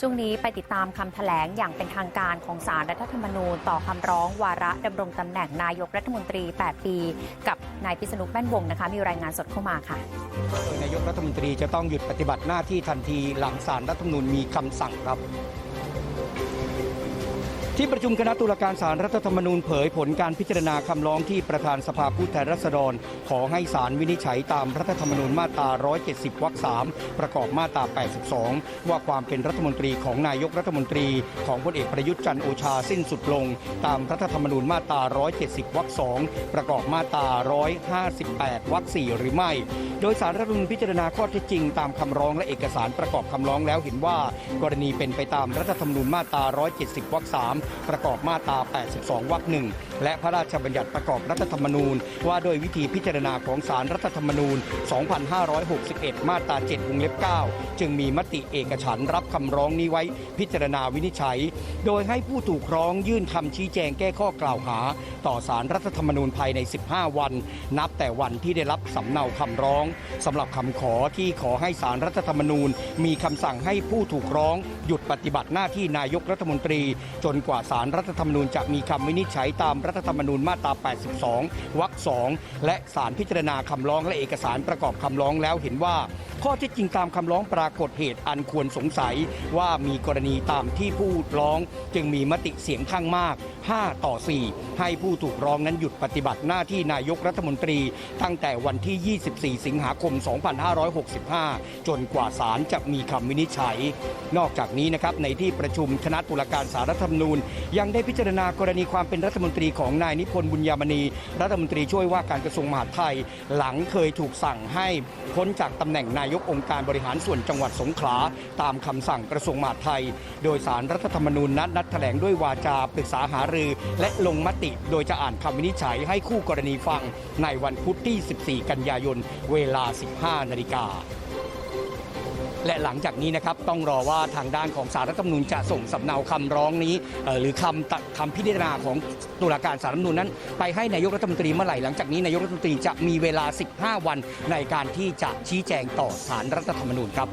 ช่วงนี้ไปติดตามคำแถลงอย่างเป็นทางการของสารรัฐธรรมนูญ ต่อคำร้องวาระดำรงตำแหน่งนายกรัฐมนตรี 8 ปี กับนายพิษณุแป้นวงนะคะ มีรายงานสดเข้ามาค่ะโดยนายกรัฐมนตรีจะต้องหยุดปฏิบัติหน้าที่ทันทีหลังศาลรัฐธรรมนูญมีคำสั่งครับที่ประชุมคณะตุลาการศาลรัฐธรรมนูญเผยผลการพิจารณาคำร้องที่ประธานสภาผู้แทนราษฎร ขอให้ศาลวินิจฉัยตามรัฐธรรมนูญมาตรา 170 วรรค 3 ประกอบมาตรา 82 ว่าความเป็นรัฐมนตรีของนายกรัฐมนตรีของพลเอกประยุทธ์จันโอชาสิ้นสุดลง ตามรัฐธรรมนูญมาตรา 170 วรรค 2 ประกอบมาตรา 158 วรรค 4 หรือไม่ โดยสารรัฐธรรมนูญพิจารณาข้อเท็จจริงตามคำร้องและเอกสารประกอบคำร้องแล้วเห็นว่า กรณีเป็นไปตามรัฐธรรมนูญมาตรา 170 วรรค 3 ประกอบมาตรา 82 วรรค 1 และพระราชบัญญัติประกอบรัฐธรรมนูญว่าโดยวิธีพิจารณาของสารรัฐธรรมนูญ 2561 มาตรา 7 วงเล็บ 9 จึงมีมติเอกฉันรับคำร้องนี้ไว้พิจารณาวินิจฉัย โดยให้ผู้ถูกร้องยื่นคำชี้แจงแก้ข้อกล่าวหา ต่อสารรัฐธรรมนูญภายใน 15 วัน นับแต่วันที่ได้รับสำเนาคำร้องสำหรับคำขอที่ขอให้สารรัฐธรรมนูญ มีคำสั่งให้ผู้ถูกร้อง หยุดปฏิบัติหน้าที่นายกรัฐมนตรี จนกว่าสารรัฐธรรมนูญจะมีคำวินิจฉัยตามรัฐธรรมนูญมาตรา 82 วรรค 2 และสารพิจารณาคำร้องและเอกสารประกอบคำร้องแล้วเห็นว่า ข้อเท็จจริงตามคำร้องปรากฏเหตุอันควรสงสัยว่ามีกรณีตามที่ผู้ร้อง จึงมีมติเสียงข้างมาก 5 ต่อ 4 ให้ผู้ถูกร้องนั้นหยุดปฏิบัติหน้าที่นายกรัฐมนตรี ตั้งแต่วันที่ 24 สิงหาคม 2565 จนกว่าศาลจะมีคำวินิจฉัย นอกจากนี้นะครับในที่ประชุมคณะตุลาการสารรัฐธรรมนูญ ยังได้พิจารณากรณีความเป็นรัฐมนตรีของนายนิพนธ์บุญยามณีรัฐมนตรีช่วยว่าการกระทรวงมหาดไทยหลังเคยถูกสั่งให้พ้นจากตำแหน่งนายกองค์การบริหารส่วนจังหวัดสงขลา ตามคำสั่งกระทรวงมหาดไทย โดยสารรัฐธรรมนูญนัดนัดแถลงด้วยวาจาปรึกษาหารือ และลงมติ โดยจะอ่านคำวินิจฉัยให้คู่กรณีฟังในวันพุธที่ 14 กันยายน เวลา 15 นาฬิกา และหลังจากนี้นะครับต้องรอว่าทางด้านของสารรัฐธรรมนูญจะส่งสำเนาคำร้องนี้ หรือคำตัดคำพิจารณาของตุลาการสารรัฐธรรมนูญนั้น ไปให้นายกรัฐมนตรีเมื่อไหร่หลังจากนี้นายกรัฐมนตรีจะมีเวลา 15 วันในการที่จะชี้แจงต่อสารรัฐธรรมนูญครับ